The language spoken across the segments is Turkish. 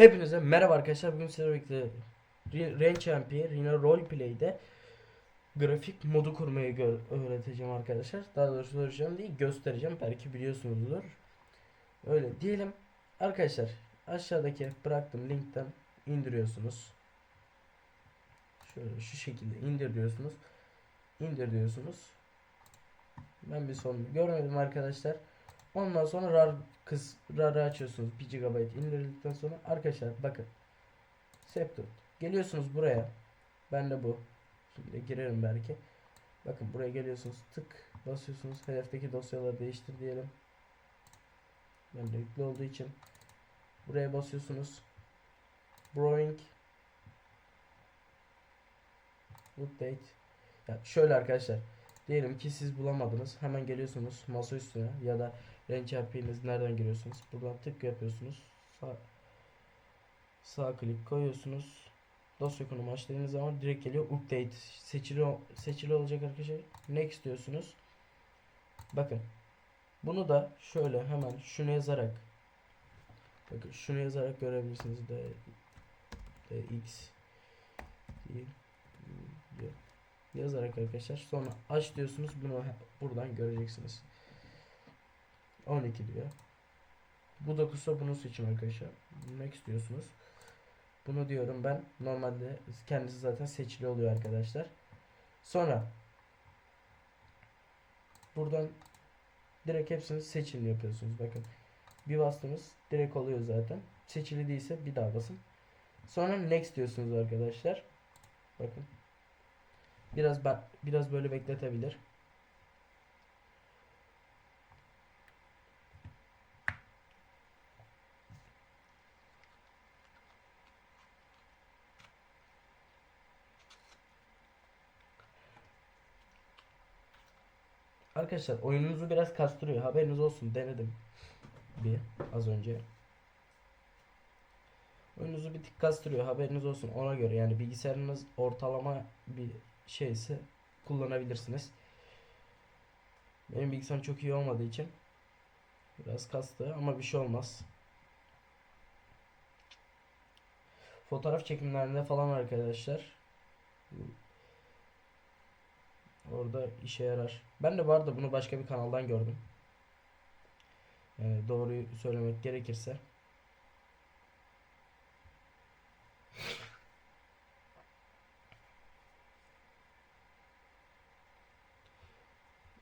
Hepinize merhaba arkadaşlar. Bugün sizlerle birlikte Rain Champion Rina Roleplay'de grafik modu kurmayı öğreteceğim arkadaşlar. Daha doğrusu öğreteceğim değil, göstereceğim. Belki biliyorsunuzdur. Öyle diyelim. Arkadaşlar aşağıdaki bıraktığım linkten indiriyorsunuz. Şöyle şu şekilde indir diyorsunuz. İndir diyorsunuz. Ben bir son görmedim arkadaşlar. Ondan sonra RAR kız RAR'ı açıyorsunuz. 1 GB indirildikten sonra arkadaşlar bakın. Septut geliyorsunuz buraya. Ben de bu. Şimdi girerim belki. Bakın buraya geliyorsunuz. Tık basıyorsunuz. Hedefteki dosyaları değiştir diyelim. Ben de yüklü olduğu için. Buraya basıyorsunuz. Brewing Update ya şöyle arkadaşlar. Diyelim ki siz bulamadınız. Hemen geliyorsunuz masa üstüne ya da renk yapıyınız nereden giriyorsunuz? Buradan tık yapıyorsunuz. Sağ, sağ klik koyuyorsunuz. Dosya konumu açtığınız zaman direkt geliyor update seçili seçili olacak arkadaşlar. Next diyorsunuz. Bakın. Bunu da şöyle hemen şunu yazarak bakın şunu yazarak görebilirsiniz de x değil diyor yazarak arkadaşlar sonra aç diyorsunuz bunu buradan göreceksiniz 12 diyor. Bu dokusa bunu seçin arkadaşlar? Next diyorsunuz bunu diyorum ben. Normalde kendisi zaten seçili oluyor arkadaşlar. Sonra buradan direkt hepsini seçili yapıyorsunuz. Bakın bir bastınız direkt oluyor zaten. Seçili değilse bir daha basın. Sonra next diyorsunuz arkadaşlar. Bakın. Biraz biraz böyle bekletebilir. Arkadaşlar oyununuzu biraz kastırıyor. Haberiniz olsun. Denedim bir az önce. Oyununuzu bir tık kastırıyor. Haberiniz olsun. Ona göre yani bilgisayarınız ortalama bir şeyse kullanabilirsiniz. Benim bilgisayarım çok iyi olmadığı için biraz kastı ama bir şey olmaz. Fotoğraf çekimlerinde falan arkadaşlar orada işe yarar. Ben de vardı bunu başka bir kanaldan gördüm. Yani doğruyu söylemek gerekirse.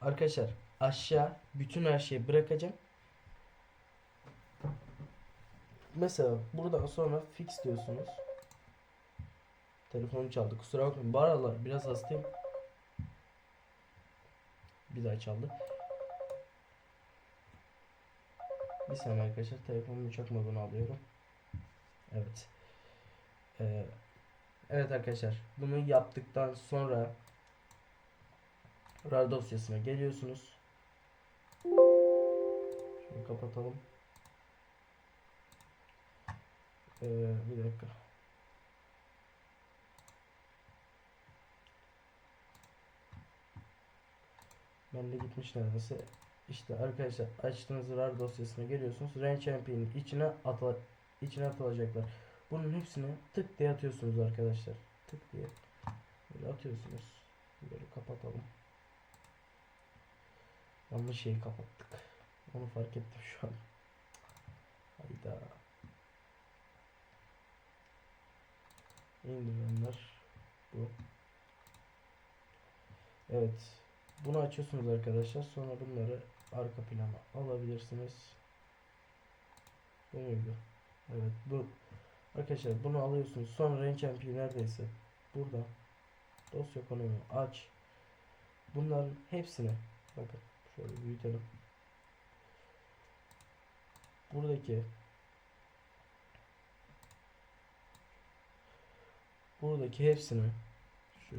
Arkadaşlar aşağı bütün her şeyi bırakacağım. Mesela buradan sonra fix diyorsunuz. Telefonum çaldı. Kusura bakmayın. Bu aralar biraz hastayım. Bir daha çaldı. Bir saniye arkadaşlar. Telefonumun uçak modunu alıyorum. Evet. Ee, evet arkadaşlar. Bunu yaptıktan sonra RAR dosyasına geliyorsunuz. Şunu kapatalım. Ee, bir dakika. Ben de gitmiş neredeyse. İşte arkadaşlar açtığınız RAR dosyasına geliyorsunuz. Range Champion'in içine atla içine atılacaklar. Bunun hepsini tık diye atıyorsunuz arkadaşlar. Tık diye. Böyle atıyorsunuz. Böyle kapatalım. Yanlış şeyi kapattık. Onu fark ettim şu an. Hayda. İndirenler bu. Evet. Bunu açıyorsunuz arkadaşlar. Sonra bunları arka plana alabilirsiniz. Bu muydu? Evet bu. Arkadaşlar bunu alıyorsunuz. Sonra Range MP neredeyse. Burada. Dosya konumu aç. Bunların hepsini bakın Şöyle büyütelim. Buradaki buradaki hepsini şu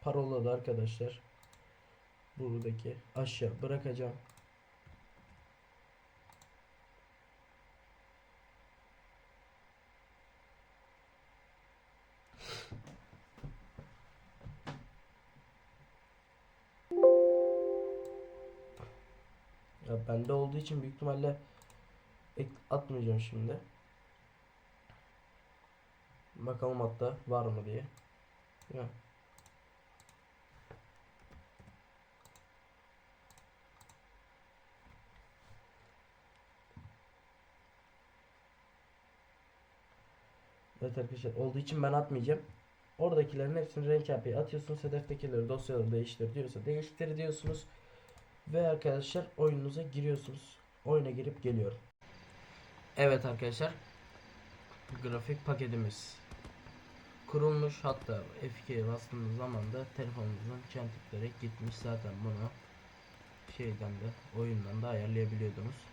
parolada arkadaşlar buradaki aşağı bırakacağım. Ya bende olduğu için büyük ihtimalle atmayacağım şimdi. Bakalım hatta var mı diye. Değil Evet arkadaşlar olduğu için ben atmayacağım. Oradakilerin hepsini renk yapıya atıyorsunuz. Hedeftekileri dosyaları değiştir diyorsa değiştir diyorsunuz. Ve arkadaşlar oyununuza giriyorsunuz. Oyuna girip geliyorum. Evet arkadaşlar. Grafik paketimiz kurulmuş. Hatta F2'ye bastığınız zaman da telefonunuzun çentikleri gitmiş. Zaten bunu şeyden de oyundan da ayarlayabiliyordunuz.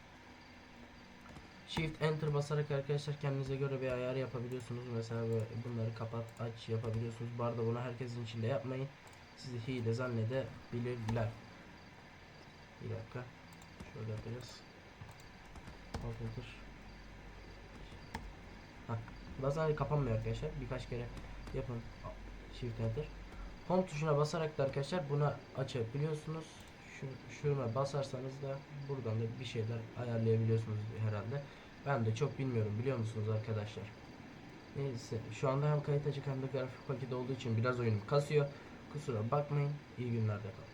Shift Enter basarak arkadaşlar kendinize göre bir ayar yapabiliyorsunuz. Mesela böyle bunları kapat aç yapabiliyorsunuz. Bu arada bunu herkesin içinde yapmayın. Sizi hile zannedebilirler. Bir dakika. Şöyle yapacağız. Enter. Hah. Bazen kapanmıyor arkadaşlar. Birkaç kere yapın. Shift Enter. Home tuşuna basarak da arkadaşlar buna açabiliyorsunuz. Şu, şuna basarsanız da buradan da bir şeyler ayarlayabiliyorsunuz herhalde. Ben de çok bilmiyorum biliyor musunuz arkadaşlar. Neyse şu anda hem kayıt açık hem de grafik paketi olduğu için biraz oyunum kasıyor. Kusura bakmayın. İyi günlerde kalın.